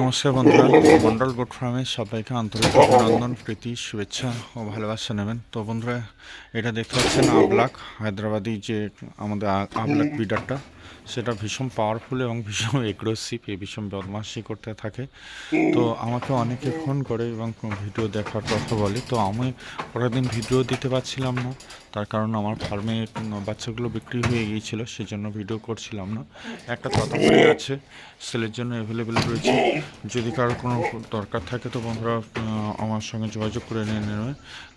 নমস্কার বন্ধুরা, মন্ডল গোট ফার্মে সবাইকে আন্তরিক অভিনন্দন, প্রীতি, শুভেচ্ছা ও ভালোবাসা নেবেন। তো বন্ধুরা, এটা দেখতে পাচ্ছেন আবলাক, হায়দ্রাবাদি যে আমাদের আবলাক বিডারটা সেটা ভীষণ পাওয়ারফুল এবং ভীষণ এগ্রেসিভ এই ভীষণ বদমাশি করতে থাকে। তো আমাকে অনেকে ফোন করে এবং ভিডিও দেখার কথা বলে। তো আমি পরের দিন ভিডিও দিতে পারছিলাম না, তার কারণ আমার ফার্মে বাচ্চাগুলো বিক্রি হয়ে গিয়েছিল, সেজন্য ভিডিও করছিলাম না। একটা তথাপরি আছে সেলের জন্য অ্যাভেলেবেল রয়েছে যদি কারও কোনো দরকার থাকে তো বন্ধুরা আমার সঙ্গে যোগাযোগ করে নিয়ে নেবে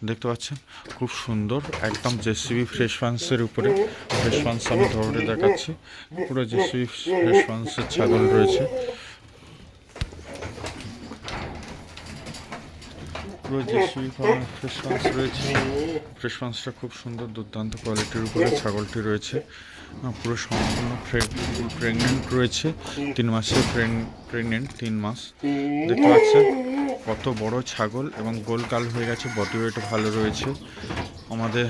দেখতে পাচ্ছেন, খুব সুন্দর, একদম জেসিবি ফ্রেশ ফান্সের উপরে। ফ্রেশ ফান্স আমি ধরে দেখাচ্ছি। পুরো জেসিবি ফ্রেশ ফান্সের ছাগল রয়েছে। পুরো জেসিবি ফ্রেশ ফান্স রয়েছে। ফ্রেশ ফান্সটা খুব সুন্দর, দুর্দান্ত কোয়ালিটির উপরে ছাগলটি রয়েছে। পুরো সম্পূর্ণ প্রেগনেন্ট রয়েছে। তিন মাসের প্রেগনেন্ট তিন মাস। দেখতে পাচ্ছেন, কত বড় ছাগল এবং গোল কাল হয়ে গেছে বডি ওয়েট ভালো রয়েছে। আমাদের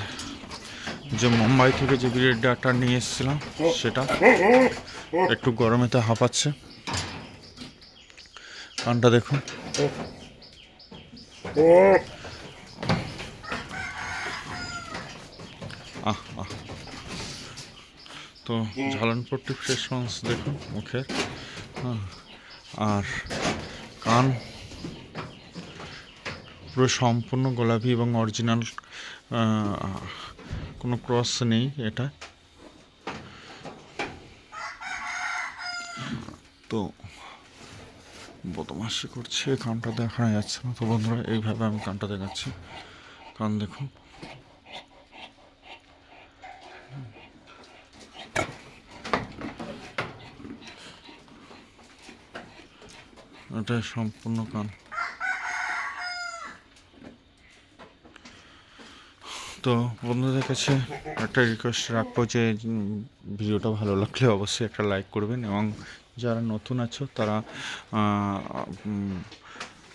যে মুম্বাই থেকে যে বিরিয়ানিটা নিয়ে এসেছিলাম, সেটা একটু গরমেতে হাঁপাচ্ছে। কানটা দেখুন। আহ আহ। তো ঝালনপট্টি ফ্রেশ মাংস দেখুন মুখের। আর কান পুরো সম্পূর্ণ গোলাপি এবং অরিজিনাল কোনো ক্রস নেই এটা। তো বদমাসি করছে, কানটা দেখা যাচ্ছে না। তো বন্ধুরা, এইভাবে আমি কানটা দেখাচ্ছি। কান দেখুন। এটা সম্পূর্ণ কান। তো বন্ধুদের কাছে একটা রিকোয়েস্ট রাখব যে ভিডিওটা ভালো লাগলে অবশ্যই একটা লাইক করবেন এবং যারা নতুন আছো তারা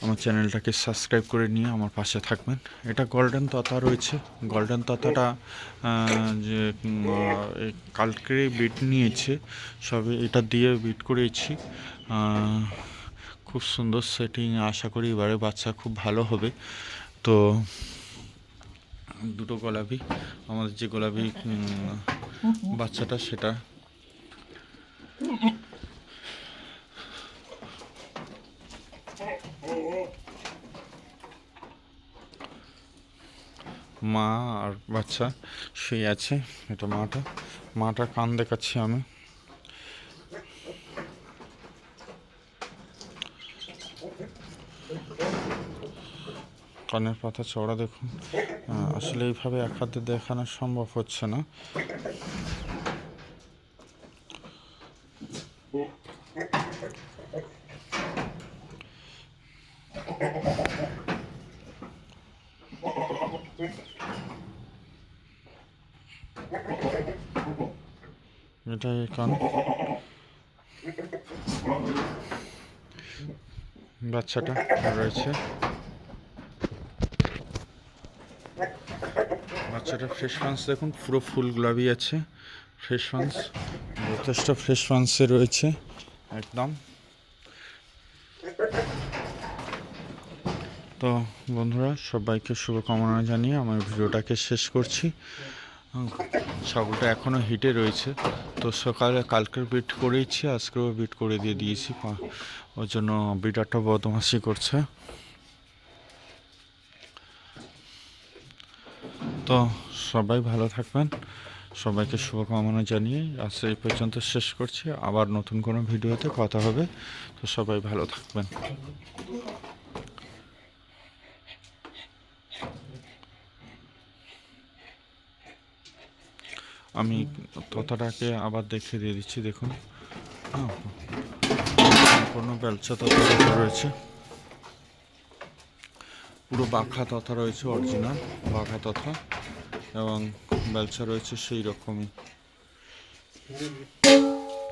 আমার চ্যানেলটাকে সাবস্ক্রাইব করে নিয়ে আমার পাশে থাকবেন। এটা গোল্ডেন ততা রয়েছে। গোল্ডেন আহ, যে কালকে বিট নিয়েছে সবে এটা দিয়ে বিট করেছি। খুব সুন্দর সেটিং আশা করি এবারে বাচ্চা খুব ভালো হবে। তো দুটো গোলাপি আমাদের যে গোলাপি বাচ্চাটা সেটা মা আর বাচ্চা শুয়ে আছে, এটা মাটা মাটা কান দেখাচ্ছি আমি। কানের পাতা চড়া দেখুন। আসলে এইভাবে এক হাতে দেখানো সম্ভব হচ্ছে না। এটাই কান বাচ্চাটা রয়েছে। বাচ্চাটা ফ্রেশ ফান্স দেখুন, পুরো ফুল গোলাপি আছে। ফ্রেশ ফান্স যথেষ্ট ফ্রেশ ফান্সে রয়েছে, একদম। তো বন্ধুরা, সবাইকে শুভকামনা জানিয়ে আমার ভিডিওটাকে শেষ করছি। ছাগলটা এখনও হিটে রয়েছে। তো সকালে কালকের বিট করেইছি, আজকেও বিট করে দিয়ে দিয়েছি। ওর জন্য বিটারটা বদমাসি করছে। তো সবাই ভালো থাকবেন। সবাইকে শুভকামনা জানিয়ে আজ এই পর্যন্ত শেষ করছি। আবার নতুন কোনো ভিডিওতে কথা হবে। তো সবাই ভালো থাকবেন। আমি তথাটাকে আবার দেখে দিয়ে দিচ্ছি, দেখুন। সম্পূর্ণ বেলচা তথা রয়েছে। পুরো বাঘা তথা রয়েছে, অরিজিনাল বাঘা তথা এবং ব্যবসা রয়েছে সেই রকমই।